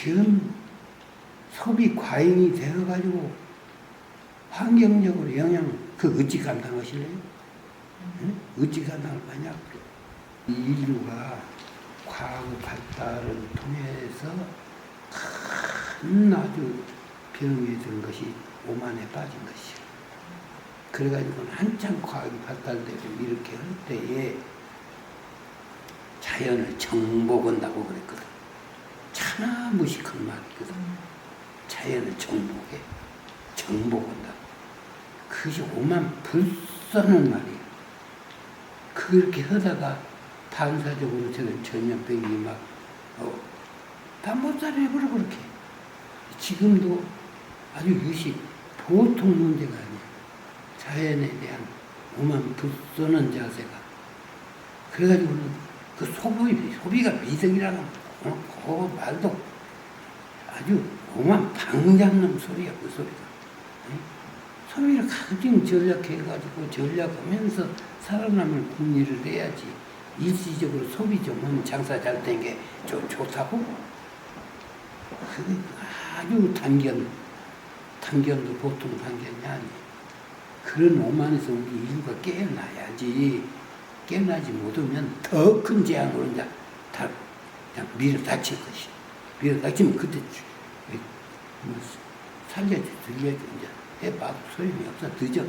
지금 소비 과잉이 되어가지고 환경적으로 영향 그 어찌 감당하실래요? 응? 어찌 감당을 하냐? 이 인류가 과학 발달을 통해서 큰 아주 병이 든 것이 오만에 빠진 것이요. 그래가지고 한참 과학이 발달되고 이렇게 할 때에 자연을 정복한다고 그랬거든. 차나 무식한 말이거든. 자연을 정복해. 정복한다. 그것이 오만 불쏘는 말이에요. 그렇게 하다가 반사적으로 저는 전염병이 막, 어, 다못 살아버려, 그렇게. 지금도 아주 이것이 보통 문제가 아니에요. 자연에 대한 오만 불쏘는 자세가. 그래가지고는 그 소비, 소비가 미덕이라는 어, 그 말도 아주 오만 방잡는 소리야, 그 소리가. 응? 소비를 가진 전략해가지고 전략하면서 살아남을 궁리를 해야지. 일시적으로 소비 좀 하면 장사 잘 된게좀 좋다고? 그게 아주 단견, 단견도 보통 단견이 아니에요. 그런 오만에서 우리 인류가 깨어나야지. 깨어나지 못하면 더 큰 재앙으로 이제 다 그냥 밀어 닥칠 것이. 밀어 닥치면 그때 주- 뭐 살려줘, 들려줘, 이제 해봐도 소용이 없어. 늦어.